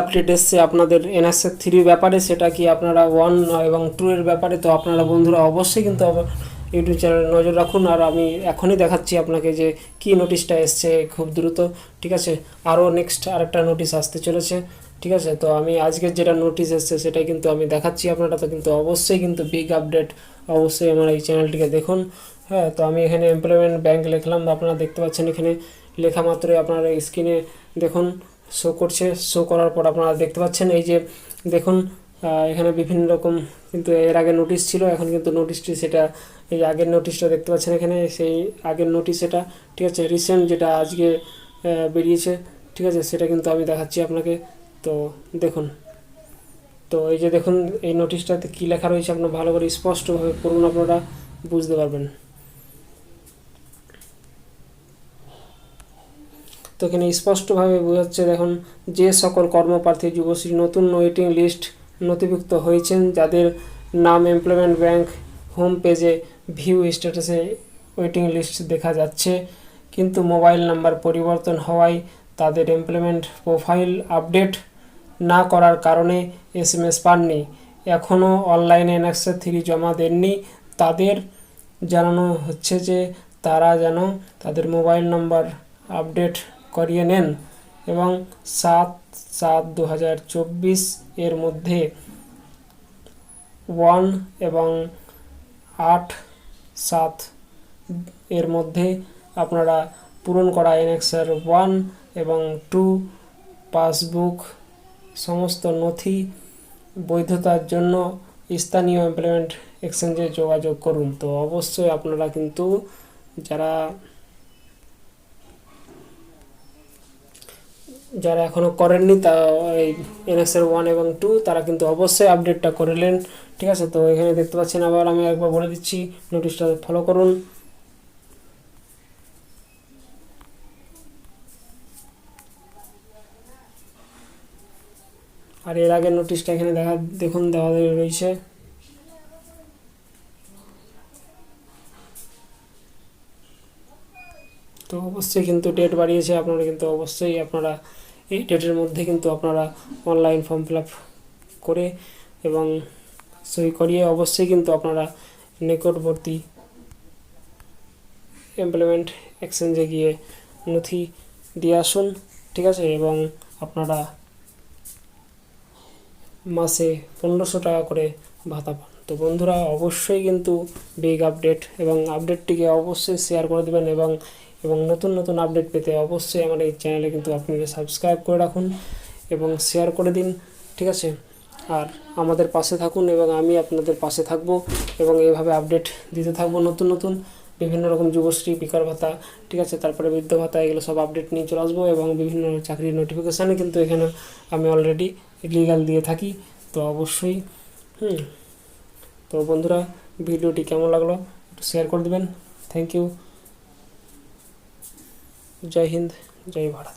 Update এসছে আপনাদের NSA থ্রির ব্যাপারে, সেটা কি আপনারা ওয়ান এবং টু এর ব্যাপারে? তো আপনারা বন্ধুরা অবশ্যই কিন্তু ইউটিউব চ্যানেলে নজর রাখুন। আর আমি এখনই দেখাচ্ছি আপনাকে যে কি নোটিশটা এসছে খুব দ্রুত, ঠিক আছে? আরও নেক্সট আরেকটা নোটিশ আসতে চলেছে, ঠিক আছে? তো আমি আজকের যেটা নোটিশ এসছে, সেটাই কিন্তু আমি দেখাচ্ছি আপনারা, তো কিন্তু অবশ্যই কিন্তু বিগ আপডেট অবশ্যই আমার এই চ্যানেলটিকে দেখুন। হ্যাঁ তো আমি এখানে এমপ্লয়মেন্ট ব্যাংক লিখলাম, আপনারা দেখতে পাচ্ছেন এখানে লেখা মাত্রই আপনারা স্ক্রিনে দেখুন। শো করছে শো করার পর আপনারা দেখতে পাচ্ছেন, এই যে দেখুন এখানে বিভিন্ন রকম কিন্তু এর আগে নোটিশ ছিল, এখন কিন্তু নোটিশটি সেটা, এই আগের নোটিশটা দেখতে পাচ্ছেন এখানে, সেই আগের নোটিশ এটা, ঠিক আছে রিসেন্ট যেটা আজকে বেরিয়েছে, ঠিক আছে, সেটা কিন্তু আমি দেখাচ্ছি আপনাকে, তো দেখুন, তো এই যে দেখুন, এই নোটিশটাতে কী লেখা রয়েছে, আপনার ভালো করে স্পষ্টভাবে পড়ুন, আপনারা বুঝতে পারবেন। তো এখানে স্পষ্টভাবে বোঝাচ্ছে দেখুন, যে সকল কর্মপ্রার্থী যুবশ্রী নতুন ওয়েটিং লিস্ট নথিভুক্ত হয়েছেন, যাদের নাম এমপ্লয়মেন্ট ব্যাংক হোম পেজে ভিউ স্ট্যাটাসে ওয়েটিং লিস্ট দেখা যাচ্ছে। কিন্তু মোবাইল নাম্বার পরিবর্তন হওয়ায় তাদের এমপ্লয়মেন্ট প্রোফাইল আপডেট না করার কারণে এস এম এস পাননি। এখনও অনলাইনে এনএক্সে থ্রি জমা দেননি। তাদের জানানো হচ্ছে যে তারা যেন তাদের মোবাইল নাম্বার আপডেট করিয়ে নেন এবং সাত সাত দু এর মধ্যে ওয়ান এবং আট সাত এর মধ্যে আপনারা পূরণ করা এনএক্সার ওয়ান এবং টু, পাসবুক, সমস্ত নথি বৈধতার জন্য স্থানীয় এমপ্লয়মেন্ট এক্সচেঞ্জে যোগাযোগ করুন। তো অবশ্যই আপনারা কিন্তু যারা যারা এখনও করেননি তা এই এনএসএর ওয়ান এবং টু তারা কিন্তু অবশ্যই আপডেটটা করলেন ঠিক আছে? তো এখানে দেখতে পাচ্ছেন আবার আমি একবার বলে দিচ্ছি নোটিশটা ফলো করুন। আর এর আগের নোটিশটা এখানে দেখা, দেখুন, দেওয়া রয়েছে। তো অবশ্যই কিন্তু ডেট বাড়িয়েছে। আপনারা কিন্তু অবশ্যই আপনারা এই ডেটের মধ্যে কিন্তু আপনারা অনলাইন ফর্ম ফিল করে এবং সই করিয়ে অবশ্যই কিন্তু আপনারা নিকটবর্তী এমপ্লয়মেন্ট এক্সচেঞ্জে গিয়ে নথি দিয়ে আসুন, ঠিক আছে? এবং আপনারা মাসে পনেরোশো টাকা করে ভাতা পান। তো বন্ধুরা, অবশ্যই কিন্তু বিগ আপডেট এবং আপডেটটিকে অবশ্যই শেয়ার করে দেবেন এবং এবং নতুন নতুন আপডেট পেতে অবশ্যই আমার এই চ্যানেলে কিন্তু আপনি সাবস্ক্রাইব করে রাখুন এবং শেয়ার করে দিন, ঠিক আছে? আর আমাদের পাশে থাকুন এবং আমি আপনাদের পাশে থাকব এবং এইভাবে আপডেট দিতে থাকব নতুন নতুন বিভিন্ন রকম যুবশ্রী, বেকার ভাতা, ঠিক আছে? তারপরে বৃদ্ধ ভাতা, এগুলো সব আপডেট নিয়ে চলে আসব এবং বিভিন্ন চাকরির নোটিফিকেশানে কিন্তু এখানে আমি অলরেডি লিগাল দিয়ে থাকি, তো অবশ্যই, হুম? তো বন্ধুরা, ভিডিওটি কেমন লাগল একটু শেয়ার করে দেবেন। থ্যাংক ইউ जय हिंद जय भारत।